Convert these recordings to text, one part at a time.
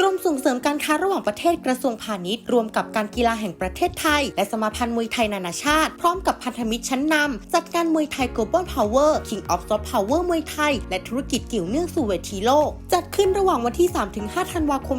กรมส่งเสริมการค้าระหว่างประเทศกระทรวงพาณิชย์ รวมกับการกีฬาแห่งประเทศไทย และสมาพันธ์มวยไทยนานาชาติ พร้อมกับพันธมิตรชั้นนำจัดการมวยไทย Global Power King of Soft Power มวยไทย และธุรกิจเกี่ยวเนื่องสู่เวทีโลก จัดขึ้นระหว่างวันที่ 3-5 ธันวาคม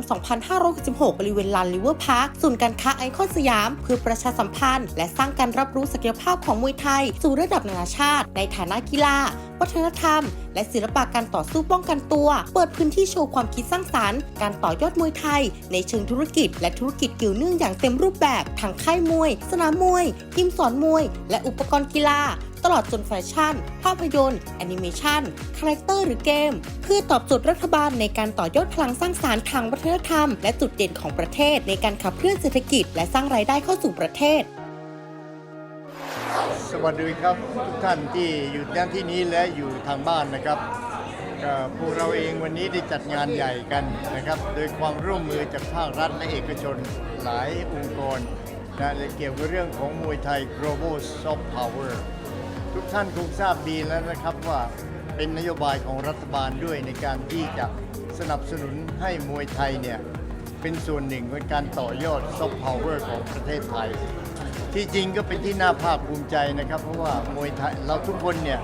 2566 บริเวณลานลิเวอร์พาร์คศูนย์การค้าไอคอนสยาม เพื่อประชาสัมพันธ์ และสร้างการรับรู้ศักยภาพของมวยไทย สู่ระดับนานาชาติ ในฐานะกีฬาวัฒนธรรม และศิลปะการต่อสู้ป้องกันตัว เปิดพื้นที่โชว์ความคิดสร้างสารรค์ การต่อยอดมวยไทย ในเชิงธุรกิจ และธุรกิจเกี่ยวเนื่องอย่างเต็มรูปแบบทั้งค่ายมวย สนามมวยทีมสอนมวย และอุปกรณ์กีฬาตลอดจนแฟชั่น ภาพยนตร์ แอนิเมชันคาแรคเตอร์หรือเกม เพื่อตอบโจทย์รัฐบาลในการต่อยอดพลังสร้างสารรค์ทางวัฒนธรรม และจุดเด่นของประเทศในการขับเคลื่อนเศรษฐกิจ และสร้างรายได้เข้าสู่ประเทศ สวัสดีครับทุกท่านที่อยู่ด้านที่นี้และอยู่ทางบ้านนะครับพวกเราเองวันนี้ได้จัดงานใหญ่กันนะครับ โดยความร่วมมือจากภาครัฐและเอกชนหลายองค์กรนะและเกี่ยวกับเรื่องของมวยไทย global soft power ทุกท่านคงทราบดีแล้วนะครับว่าเป็นนโยบายของรัฐบาลด้วยในการที่จะสนับสนุนให้มวยไทยเนี่ยเป็นส่วนหนึ่งในการต่อยอด soft power ของประเทศไทย ที่จริงก็เป็นที่น่าภาคภูมิใจนะครับ เพราะว่ามวยไทยเราทุกคนเนี่ย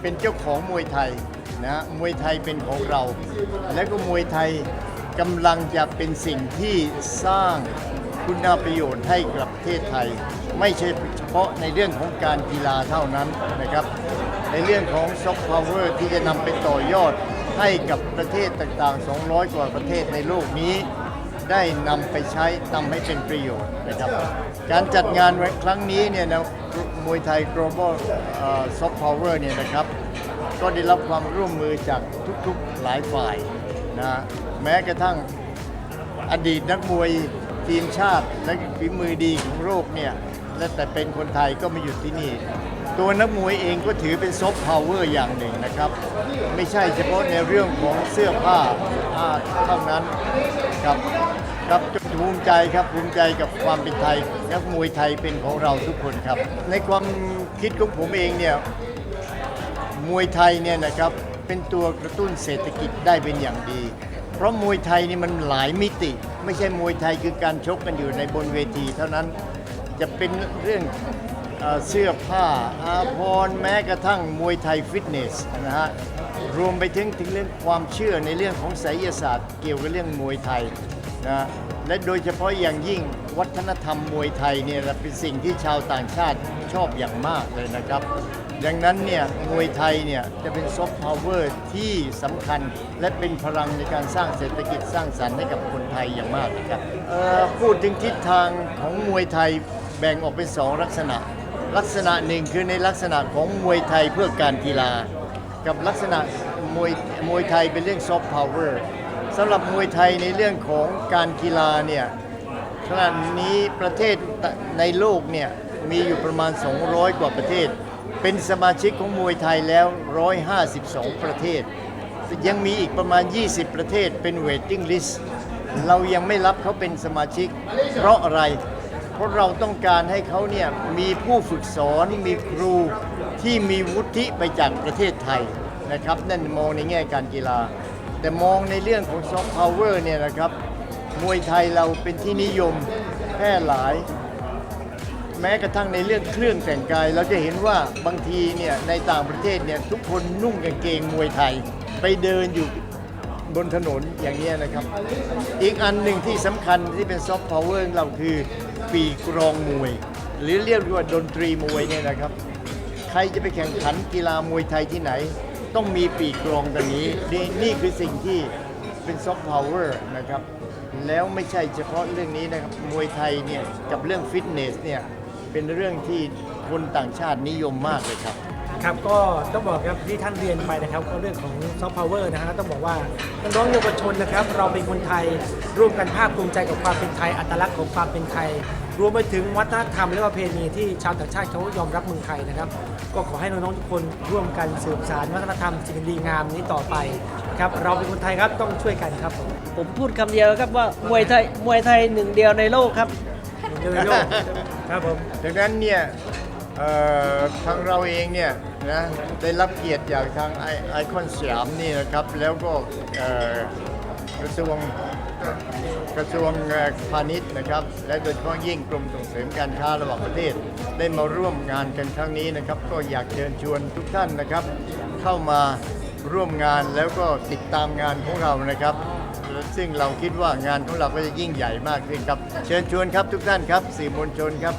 เป็นเจ้าของมวยไทยนะมวยไทยเป็นของเรา และก็มวยไทยกำลังจะเป็นสิ่งที่สร้างคุณประโยชน์ให้กับประเทศไทย ไม่ใช่เฉพาะในเรื่องของการกีฬาเท่านั้นนะครับ ในเรื่องของซอฟต์พาวเวอร์ที่จะนำไปต่อยอดให้กับประเทศต่างๆ 200 กว่าประเทศในโลกนี้ ได้นำไปใช้นำให้เป็นประโยชน์นะครับการจัดงานครั้งนี้เนี่ยนะมวยไทย global soft power เนี่ยนะครับ ก็ได้รับความร่วมมือจากทุกๆหลายฝ่ายนะแม้กระทั่งอดีตนักมวยทีมชาติและฝีมือดีของโลกเนี่ยและแต่เป็นคนไทยก็มาอยู่ที่นี่ ตัวนักมวยเองก็ถือเป็นซอฟต์พาวเวอร์อย่างหนึ่งนะครับ ไม่ใช่เฉพาะในเรื่องของเสื้อผ้าเท่านั้น ครับครับภูมิใจครับภูมิใจกับความเป็นไทยนักมวยไทยเป็นของเราทุกคนครับ ในความคิดของผมเองเนี่ยมวยไทยเนี่ยนะครับเป็นตัวกระตุ้นเศรษฐกิจได้เป็นอย่างดี เพราะมวยไทยนี่มันหลายมิติ ไม่ใช่มวยไทยคือการชกกันอยู่ในบนเวที เท่านั้นจะเป็นเรื่องเอ่อเสื้อผ้าอาภรณ์แม้กระทั่งมวยไทยฟิตเนสนะฮะ รวมไปถึงถึงเรื่องความเชื่อในเรื่องของไสยศาสตร์ เกี่ยวกับเรื่องมวยไทยนะและโดยเฉพาะอย่างยิ่งวัฒนธรรมมวยไทยเนี่ยเป็นสิ่งที่ชาวต่างชาติชอบอย่างมากเลยนะครับ ดังนั้นเนี่ยมวยไทยเนี่ยจะเป็นซอฟต์พาวเวอร์ที่สำคัญ และเป็นพลังในการสร้างเศรษฐกิจสร้างสรรค์ให้กับคนไทยอย่างมากนะครับพูดถึงทิศทางของมวยไทยแบ่งออกเป็นสองลักษณะ ลักษณะหนึ่งคือในลักษณะของมวยไทยเพื่อการกีฬา กับลักษณะมวยมวยไทยเป็นเรื่องซอฟต์พาวเวอร์สำหรับมวยไทยในเรื่องของการกีฬาเนี่ยขณะนี้ประเทศในโลกเนี่ยมีอยู่ประมาณ 200 กว่าประเทศ เป็นสมาชิกของมวยไทยแล้ว 152 ประเทศ ยังมีอีกประมาณ 20 ประเทศเป็นเวทติ้งลิสต์เรายังไม่รับเขาเป็นสมาชิก เพราะอะไร เพราะเราต้องการให้เขาเนี่ยมีผู้ฝึกสอนมีครู ที่มีวุฒิไปจากประเทศไทยนะครับนั่นมองในแง่การกีฬา แต่มองในเรื่องของซอฟต์พาวเวอร์เนี่ยนะครับมวยไทยเราเป็นที่นิยมแพร่หลาย แม้กระทั่งในเรื่องเครื่องแต่งกาย เราจะเห็นว่าบางทีเนี่ยในต่างประเทศเนี่ยทุกคนนุ่งกางเกงมวยไทย ไปเดินอยู่บนถนนอย่างนี้นะครับ อีกอันหนึ่งที่สำคัญที่เป็นซอฟต์พาวเวอร์เราคือปีกรองมวย หรือเรียกว่าดนตรีมวยเนี่ยนะครับ ใครจะไปแข่งขันกีฬามวยไทยที่ไหน ต้องมีปีกกรองตัวนี้นี่นี่คือสิ่งที่เป็นซอฟต์พาวเวอร์นะครับ แล้วไม่ใช่เฉพาะเรื่องนี้นะครับ มวยไทยเนี่ยกับเรื่องฟิตเนสเนี่ยเป็นเรื่องที่คนต่างชาตินิยมมากเลยครับ ครับก็ต้องบอกครับที่ท่านเรียนไปนะครับก็เรื่องของซอฟต์พาวเวอร์นะฮะต้องบอกว่าน้องเยาวชนนะครับ เราเป็นคนไทยร่วมกันภาคภูมิใจกับความเป็นไทย อัตลักษณ์ของความเป็นไทย รวมไปถึงวัฒนธรรมและประเพณีที่ชาวต่างชาติเขายอมรับเมืองไทยนะครับ ก็ขอให้น้องๆทุกคนร่วมกันสืบสานวัฒนธรรมสิ่งดีงามนี้ต่อไปครับเราเป็นคนไทยครับต้องช่วยกันครับผมผมพูดคำเดียวครับว่ามวยไทยมวยไทยหนึ่งเดียวในโลกครับ เดี๋ยวในโลกครับผม ดังนั้นเนี่ยเอ่อทางเราเองเนี่ยนะได้รับเกียรติจากทางไอไอคอนสยามนี่นะครับ แล้วก็เอ่อ กระทรวงกระทรวงพาณิชย์นะครับ และโดยเฉพาะยิ่งกรมส่งเสริมการค้าระหว่างประเทศ ได้มาร่วมงานกันครั้งนี้นะครับ ก็อยากเชิญชวนทุกท่านนะครับ เข้ามาร่วมงานแล้วก็ติดตามงานของเรานะครับ ซึ่งเราคิดว่างานของเราก็จะยิ่งใหญ่มากขึ้นครับ เชิญชวนครับทุกท่านครับสื่อมวลชนครับ